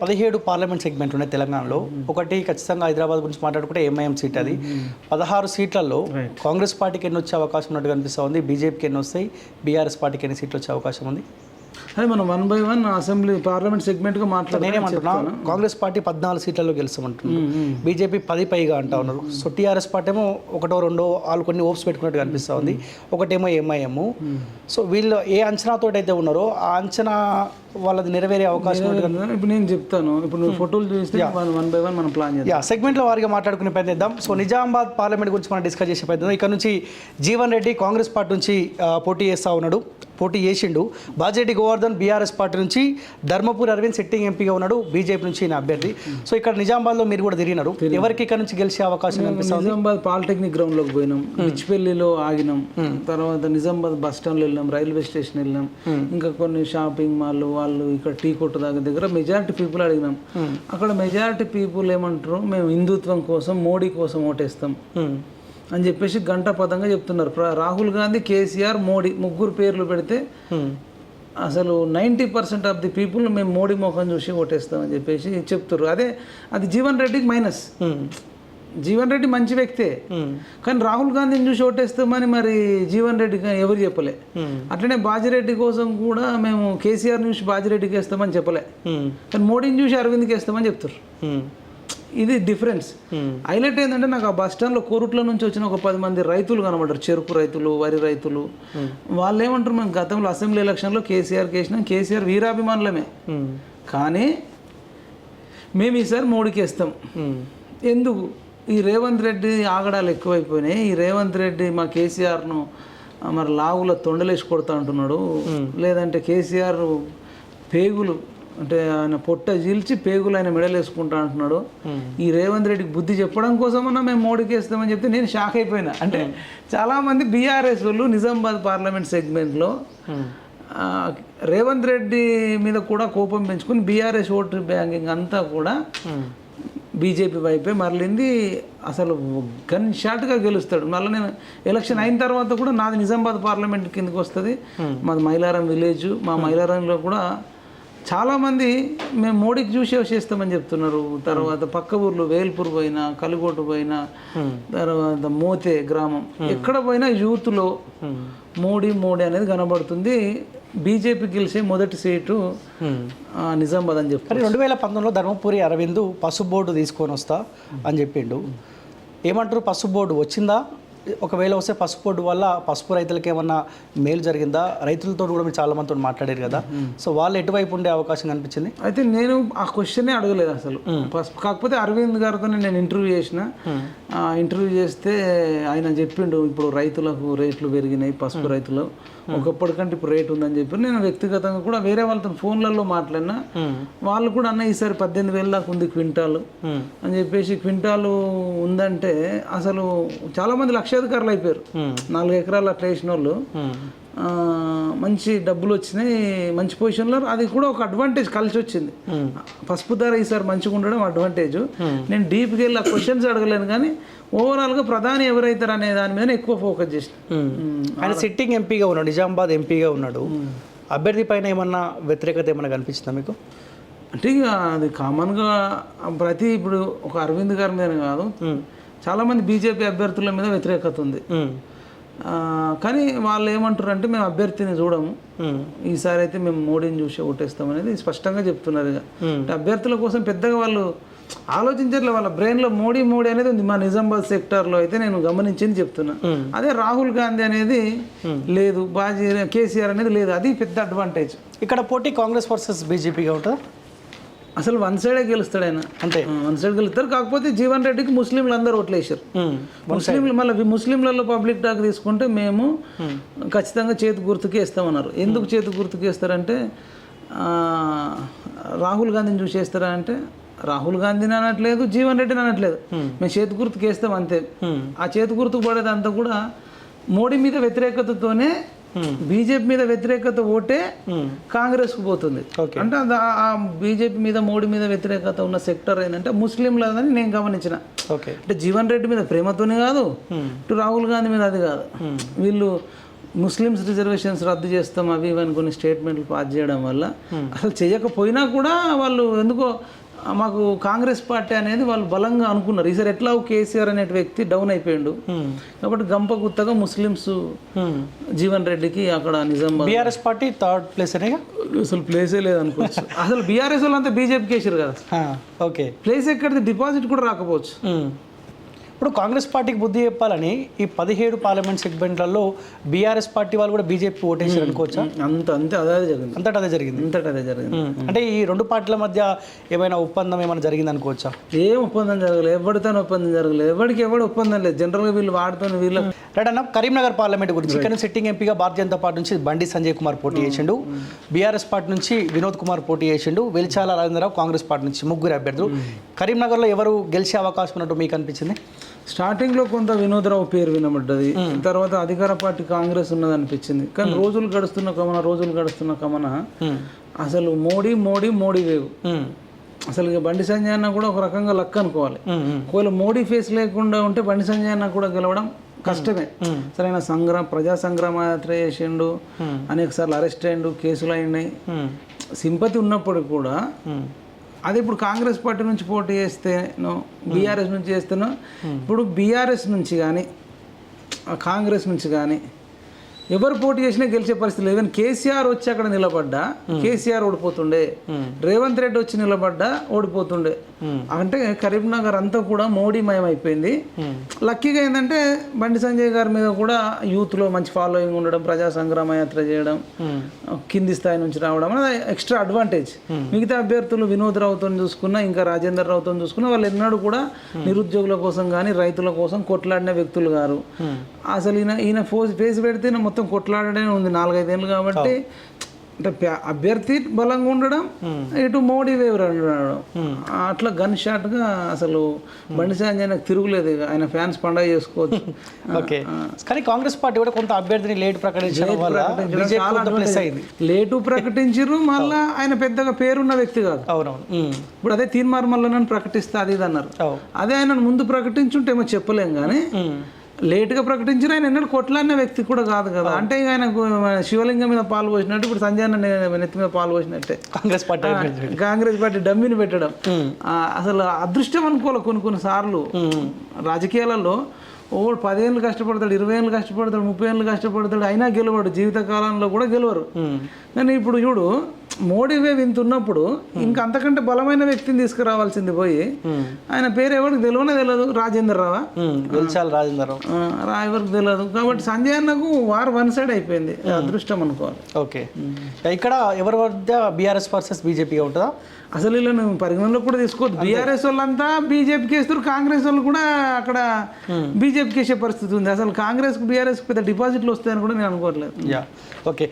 పదిహేడు parliament segment ఉన్నాయి తెలంగాణలో. ఒకటి ఖచ్చితంగా హైదరాబాద్ గురించి మాట్లాడుకుంటే ఎంఐఎం సీట్ అది. పదహారు సీట్లలో కాంగ్రెస్ పార్టీకి ఎన్ని వచ్చే అవకాశం ఉన్నట్టు కనిపిస్తూ ఉంది? బీజేపీకి ఎన్ని వస్తాయి? బీఆర్ఎస్ పార్టీకి ఎన్ని సీట్లు వచ్చే అవకాశం ఉంది? అదే మనం one by one assembly parliament సెగ్మెంట్గా మాట్లాడే నేనేమంటున్నా కాంగ్రెస్ పార్టీ పద్నాలుగు సీట్లలో గెలుస్తామంటున్నారు బీజేపీ పది పైగా అంటా ఉన్నారు. సో టీఆర్ఎస్ పార్టీ ఏమో ఒకటో రెండో వాళ్ళు కొన్ని ఓప్స్ పెట్టుకున్నట్టు కనిపిస్తూ ఉంది. ఒకటేమో ఎంఐఎం సో వీళ్ళు ఏ అంచనాతో అయితే ఉన్నారో ఆ అంచనా వాళ్ళది నెరవేరే అవకాశం ఇప్పుడు నేను చెప్తాను. ఇప్పుడు నువ్వు ఫోటోలు చూస్తే వన్ బై వన్ మనం ప్లాన్ చేద్దాం. సెగ్మెంట్లో వారిగా మాట్లాడుకునే ప్రయత్నిద్దాం. సో నిజామాబాద్ పార్లమెంట్ గురించి మనం డిస్కస్ చేసే ప్రయత్నిద్దాం ఇక్కడ నుంచి జీవన్ రెడ్డి కాంగ్రెస్ పార్టీ నుంచి పోటీ చేస్తూ ఉన్నాడు. పోటీ చేసిండు. బాజిరెడ్డి గోవర్ధన్ బీఆర్ఎస్ పార్టీ నుంచి ధర్మపూర్ అరవింద్ సిట్టింగ్ ఎంపీగా ఉన్నాడు బీజేపీ నుంచి ఈయన అభ్యర్థి. సో ఇక్కడ నిజామాబాద్లో మీరు కూడా తిరిగినారు. ఎవరికి ఇక్కడ నుంచి గెలిచే అవకాశం కనిపిస్తుంది? నిజామాబాద్ పాలిటెక్నిక్ గ్రౌండ్లోకి పోయినాం బిచ్పల్లిలో ఆగినాం. తర్వాత నిజామాబాద్ బస్ స్టాండ్ వెళ్ళినాం. రైల్వే స్టేషన్ వెళ్ళినాం. ఇంకా కొన్ని షాపింగ్ మాల్ వాళ్ళు ఇక్కడ టీ కొట్టు దగ్గర దగ్గర మెజారిటీ పీపుల్ అడిగినాం. అక్కడ మెజారిటీ పీపుల్ ఏమంటారు? మేము హిందుత్వం కోసం మోడీ కోసం ఓటేస్తాం. అని చెప్పేసి గంట పదంగా చెప్తున్నారు. రాహుల్ గాంధీ కేసీఆర్ మోడీ ముగ్గురు పేర్లు పెడితే అసలు ninety percent of the people మేము మోడీ ముఖం చూసి ఓటేస్తామని చెప్పేసి చెప్తారు అదే అది జీవన్ రెడ్డికి మైనస్. జీవన్ రెడ్డి మంచి వ్యక్తే. కానీ రాహుల్ గాంధీని చూసి ఓటేస్తామని మరి జీవన్ రెడ్డి ఎవరు చెప్పలే. అట్లనే బాజిరెడ్డి కోసం కూడా మేము కేసీఆర్ చూసి బాజిరెడ్డికి వేస్తామని చెప్పలే. కానీ మోడీని చూసి అరవింద్కి వేస్తామని చెప్తారు ఇది డిఫరెన్స్ హైలైట్ ఏంటంటే నాకు ఆ బస్ స్టాండ్లో కోరుట్ల నుంచి వచ్చిన ఒక పది మంది రైతులు కనబడ్డారు. చెరుకు రైతులు వరి రైతులు. వాళ్ళు ఏమంటారు మేము గతంలో అసెంబ్లీ ఎలక్షన్లో కేసీఆర్కి వేసినాం. కేసీఆర్ వీరాభిమానులమే. కానీ మేము ఈసారి మోడీకి వేస్తాం. ఎందుకు? ఈ రేవంత్ రెడ్డి ఆగడాలు ఎక్కువైపోయినాయి. ఈ రేవంత్ రెడ్డి మా కేసీఆర్ను మరి లావుల తొండలేసి కొడతా అంటున్నాడు. లేదంటే కేసీఆర్ పేగులు అంటే ఆయన పొట్ట చీల్చి పేగులు ఆయన మెడలేసుకుంటా అంటున్నాడు. ఈ రేవంత్ రెడ్డికి బుద్ధి చెప్పడం కోసమన్నా మేము మోడీకి వేస్తామని చెప్తే నేను షాక్ అయిపోయినా. అంటే చాలామంది బీఆర్ఎస్ వాళ్ళు నిజామాబాద్ పార్లమెంట్ సెగ్మెంట్లో ఆ, రేవంత్ రెడ్డి మీద కూడా కోపం పెంచుకుని బీఆర్ఎస్ ఓటు బ్యాంకింగ్ అంతా కూడా బీజేపీ వైపే మరలింది. అసలు గన్ షాట్గా గెలుస్తాడు. మళ్ళీ నేను ఎలక్షన్ అయిన తర్వాత కూడా నాది నిజామాబాద్ పార్లమెంట్ కిందకి వస్తుంది. మాది మైలారం విలేజ్. మా మైలారంలో కూడా చాలామంది మేము మోడీకి చూసి చేస్తామని చెప్తున్నారు. తర్వాత పక్క ఊర్లు వేల్పూర్ పోయినా కలిగోటు పోయినా తర్వాత మోతే గ్రామం. ఎక్కడ పోయినా యూత్లో మోడీ మోడీ అనేది కనబడుతుంది. బీజేపీ గెలిచే మొదటి సీటు నిజామాబాద్ అని చెప్తారు కానీ రెండు వేల పంతొమ్మిదిలో ధర్మపురి అరవింద్ పసుపు బోర్డు తీసుకొని వస్తా అని చెప్పిండు. ఏమంటారు? పసుపు బోర్డు వచ్చిందా? ఒకవేళ వస్తే పసుపు బోర్డు వల్ల పసుపు రైతులకు ఏమన్నా మేలు జరిగిందా? రైతులతో కూడా మీరు చాలా మందితో మాట్లాడారు కదా. సో వాళ్ళు ఎటువైపు ఉండే అవకాశం కనిపించింది? అయితే నేను ఆ క్వశ్చనే అడగలేదు అసలు. ఫస్ట్ కాకపోతే అరవింద్ గారితో నేను ఇంటర్వ్యూ చేసిన. ఆ, ఇంటర్వ్యూ చేస్తే ఆయన చెప్పిండు ఇప్పుడు రైతులకు రేట్లు పెరిగినాయి పసుపు రైతులు. ఒకప్పటికంటే ఇప్పుడు రేట్ ఉందని చెప్పి నేను వ్యక్తిగతంగా కూడా వేరే వాళ్ళతో ఫోన్లలో మాట్లాడినా. వాళ్ళు కూడా అన్న ఈసారి పద్దెనిమిది వేల దాకా ఉంది క్వింటాలు. అని చెప్పేసి క్వింటాలు ఉందంటే అసలు చాలా మంది లక్షాధికారులు అయిపోయారు. నాలుగు ఎకరాలు అట్లా వేసిన వాళ్ళు మంచి డబ్బులు వచ్చినాయి మంచి పొజిషన్లో అది కూడా ఒక అడ్వాంటేజ్ కలిసి వచ్చింది. పసుపు ధర ఈసారి మంచిగా ఉండడం అడ్వాంటేజ్ నేను డీప్కి వెళ్ళి ఆ క్వశ్చన్స్ అడగలేను కానీ ఓవరాల్గా ప్రధాని ఎవరైతారు అనే దాని మీద ఎక్కువ ఫోకస్ చేసిన. ఆయన సిట్టింగ్ ఎంపీగా ఉన్నాడు నిజామాబాద్ ఎంపీగా ఉన్నాడు. అభ్యర్థి పైన ఏమన్నా వ్యతిరేకత ఏమన్నా కనిపించిందా మీకు? అంటే అది కామన్గా ప్రతి ఇప్పుడు ఒక అరవింద్ గారి మీద కాదు. చాలామంది బీజేపీ అభ్యర్థుల మీద వ్యతిరేకత ఉంది. కానీ వాళ్ళు ఏమంటారు అంటే మేము అభ్యర్థిని చూడము. ఈసారి అయితే మేము మోడీని చూసి ఓటేస్తాం అనేది స్పష్టంగా చెప్తున్నారు ఇక. అభ్యర్థుల కోసం పెద్దగా వాళ్ళు ఆలోచించట్లే వాళ్ళ బ్రెయిన్లో మోడీ మోడీ అనేది ఉంది. మా నిజామాబాద్ సెక్టార్లో అయితే నేను గమనించింది చెప్తున్నా. అదే రాహుల్ గాంధీ అనేది లేదు. బాజీ కేసీఆర్ అనేది లేదు. అది పెద్ద అడ్వాంటేజ్. ఇక్కడ పోటీ కాంగ్రెస్ వర్సెస్ బీజేపీగా ఉంటుందా అసలు వన్ సైడే గెలుస్తాడు ఆయన అంతే వన్ సైడ్ గెలుస్తారు. కాకపోతే జీవన్ రెడ్డికి ముస్లింలు అందరూ ఓట్లేసారు ముస్లింలు మళ్ళీ ముస్లింలలో పబ్లిక్ టాక్ తీసుకుంటే మేము ఖచ్చితంగా చేతి గుర్తుకే ఇస్తామన్నారు. ఎందుకు చేతి గుర్తుకే ఇస్తారంటే ఆ, రాహుల్ గాంధీని చూసి వేస్తారా అంటే రాహుల్ గాంధీని అనట్లేదు జీవన్ రెడ్డిని అనట్లేదు. మేము చేతి గుర్తుకు వేస్తాం అంతే. ఆ చేతి గుర్తుకు పడేదంతా కూడా మోడీ మీద వ్యతిరేకతతోనే బీజేపీ మీద వ్యతిరేకత ఓటే కాంగ్రెస్కు పోతుంది. అంటే ఆ- బీజేపీ మీద మోడీ మీద వ్యతిరేకత ఉన్న సెక్టర్ ఏంటంటే ముస్లింలదని నేను గమనించిన. ఓకే అంటే జీవన్ రెడ్డి మీద ప్రేమతోనే కాదు ఇటు రాహుల్ గాంధీ మీద అది కాదు. వీళ్ళు ముస్లిమ్స్ రిజర్వేషన్స్ రద్దు చేస్తాం అవి ఇవి అని కొన్ని స్టేట్మెంట్లు పాస్ చేయడం వల్ల అసలు చేయకపోయినా కూడా వాళ్ళు ఎందుకో మాకు కాంగ్రెస్ పార్టీ అనేది వాళ్ళు బలంగా అనుకున్నారు. ఈసారి ఎట్లా కేసీఆర్ అనే వ్యక్తి డౌన్ అయిపోయిండు. కాబట్టి గంప గుత్తగా ముస్లిమ్స్ జీవన్ రెడ్డికి అక్కడ Nizamabad BRS party third place అనేగా అసలు ప్లేసే లేదు అనుకోవచ్చు. అసలు బీఆర్ఎస్ వాళ్ళు అంతా బీజేపీకి వేసారు కదా. ఓకే. ప్లేస్ ఎక్కడిది? డిపాజిట్ కూడా రాకపోవచ్చు. ఇప్పుడు కాంగ్రెస్ పార్టీకి బుద్ధి చెప్పాలని ఈ పదిహేడు పార్లమెంట్ సెగ్మెంట్లలో బీఆర్ఎస్ పార్టీ వాళ్ళు కూడా బీజేపీ ఓటేసారు అనుకోవచ్చా? అంత అంతే అదే జరిగింది. అంతటా అదే జరిగింది. అంతటా అదే జరిగింది. అంటే ఈ రెండు పార్టీల మధ్య ఏమైనా ఒప్పందం ఏమైనా జరిగింది అనుకోవచ్చా? ఏం ఒప్పందం జరగలేదు. ఎవరితో ఒప్పందం జరగలేదు. ఎవరికి ఎవడు ఒప్పందం లేదు. జనరల్గా వీళ్ళు వాడుతో వీళ్ళు రైట్ అన్న కరీంనగర్ పార్లమెంట్ గురించి. ఇక్కడ సిట్టింగ్ ఎంపీగా భారతీయ జనతా పార్టీ నుంచి బండి సంజయ్ కుమార్ పోటీ చేసిండు. బీఆర్ఎస్ పార్టీ నుంచి వినోద్ కుమార్ పోటీ చేసిండు. వెలిచాల రాజేంద్రరావు కాంగ్రెస్ పార్టీ నుంచి ముగ్గురు అభ్యర్థులు. కరీంనగర్లో ఎవరు గెలిచే అవకాశం ఉన్నట్టు మీకు అనిపించింది? స్టార్టింగ్లో కొంత వినోదరావు పేరు వినబడ్డది. తర్వాత అధికార పార్టీ కాంగ్రెస్ ఉన్నది అనిపించింది కానీ రోజులు గడుస్తున్న కమన రోజులు గడుస్తున్న కమన అసలు మోడీ మోడీ మోడీ వేవ్. అసలు బండి సంజయ్ అన్న కూడా ఒక రకంగా లక్ అనుకోవాలి. ఒకవేళ మోడీ ఫేస్ లేకుండా ఉంటే బండి సంజయ్ అన్న కూడా గెలవడం కష్టమే. సరైన సంగ్రామ ప్రజా సంగ్రామ యాత్ర చేసిండు. అనేక సార్లు అరెస్ట్ అయ్యిండు కేసులు అయినాయి. సింపతి ఉన్నప్పటికి కూడా. అదే ఇప్పుడు కాంగ్రెస్ పార్టీ నుంచి పోటీ చేస్తేనో బీఆర్ఎస్ నుంచి చేస్తేనో ఇప్పుడు బీఆర్ఎస్ నుంచి కానీ కాంగ్రెస్ నుంచి కానీ ఎవరు పోటీ చేసినా గెలిచే పరిస్థితి లేదు. కానీ కేసీఆర్ వచ్చి అక్కడ నిలబడ్డా కేసీఆర్ ఓడిపోతుండే. రేవంత్ రెడ్డి వచ్చి నిలబడ్డా ఓడిపోతుండే. అంటే కరీంనగర్ అంతా కూడా మోడీమయం అయిపోయింది. లక్కీగా ఏంటంటే బండి సంజయ్ గారి మీద కూడా యూత్లో మంచి ఫాలోయింగ్ ఉండడం ప్రజా సంగ్రామ యాత్ర చేయడం కింది స్థాయి నుంచి రావడం అనేది ఎక్స్ట్రా అడ్వాంటేజ్ మిగతా అభ్యర్థులు వినోద్ రావుతో చూసుకున్నా ఇంకా రాజేందర్ రావుతో చూసుకున్నా వాళ్ళు ఎన్నడూ కూడా నిరుద్యోగుల కోసం కానీ రైతుల కోసం కొట్లాడిన వ్యక్తులు గారు. అసలు ఈయన ఈయన ఫోజ్ ఫేస్ పెడితే మొత్తం కొట్లాడనే ఉంది నాలుగైదేళ్ళు కాబట్టి అంటే అభ్యర్థి బలంగా ఉండడం ఇటు మోడీ వేవ్ ఉండడం అట్లా గన్ షాట్గా అసలు బండి సంజయ్ నాకు తిరుగులేదు. ఆయన ఫ్యాన్స్ పండగ చేసుకోవచ్చు. ఓకే. కానీ కాంగ్రెస్ పార్టీ కూడా కొంత అభ్యర్థిని లేట్ అయింది. లేటు ప్రకటించారు మళ్ళా ఆయన పెద్దగా పేరున్న వ్యక్తి కాదు. అవునవును. ఇప్పుడు అదే తీన్మార్ మల్లనని ప్రకటిస్తే అది ఇది అన్నారు. అదే ఆయన ముందు ప్రకటించుంటే ఏమో చెప్పలేం కానీ. లేటుగా ప్రకటించిన ఆయన ఎన్నడూ కొట్లాడిన వ్యక్తి కూడా కాదు కదా. అంటే ఇక ఆయనకు శివలింగం మీద పాలు పోసినట్టు ఇప్పుడు సంజయ్ నెత్తి మీద పాలు పోసినట్టే. కాంగ్రెస్ పార్టీ. కాంగ్రెస్ పార్టీ డమ్మిని పెట్టడం. అసలు అదృష్టం అనుకోలే కొన్ని కొన్ని సార్లు. రాజకీయాలలో ఓ పదేళ్ళు కష్టపడతాడు ఇరవై ఏళ్ళు కష్టపడతాడు ముప్పై ఏళ్ళు కష్టపడతాడు అయినా గెలవడు జీవితకాలంలో కూడా గెలవరు. కానీ ఇప్పుడు చూడు మోడీ వేవ్ ఇంత ఉన్నప్పుడు ఇంకా అంతకంటే బలమైన వ్యక్తిని తీసుకురావాల్సింది పోయి ఆయన పేరు ఎవరికి తెలియనే తెలియదు రాజేందర్ రావా ఉమ్. గెలిచాలి రాజేందర్ రావు ఎవరికి తెలియదు. కాబట్టి సంజయ్ అన్నకు వారు వన్ సైడ్ అయిపోయింది. అదృష్టం అనుకోవాలి. ఓకే. ఇక్కడ ఎవరి మధ్య బీఆర్ఎస్ వర్సెస్ బీజేపీగా ఉంటుందా? అసలు ఇలా నువ్వు పరిగణనలో కూడా తీసుకోవద్దు. బీఆర్ఎస్ వాళ్ళంతా బీజేపీకి వేస్తారు కాంగ్రెస్ వాళ్ళు కూడా అక్కడ బీజేపీకి వేసే పరిస్థితి ఉంది. అసలు కాంగ్రెస్ బీఆర్ఎస్ పెద్ద డిపాజిట్లు వస్తాయని కూడా నేను అనుకోవట్లేదు. Yeah okay.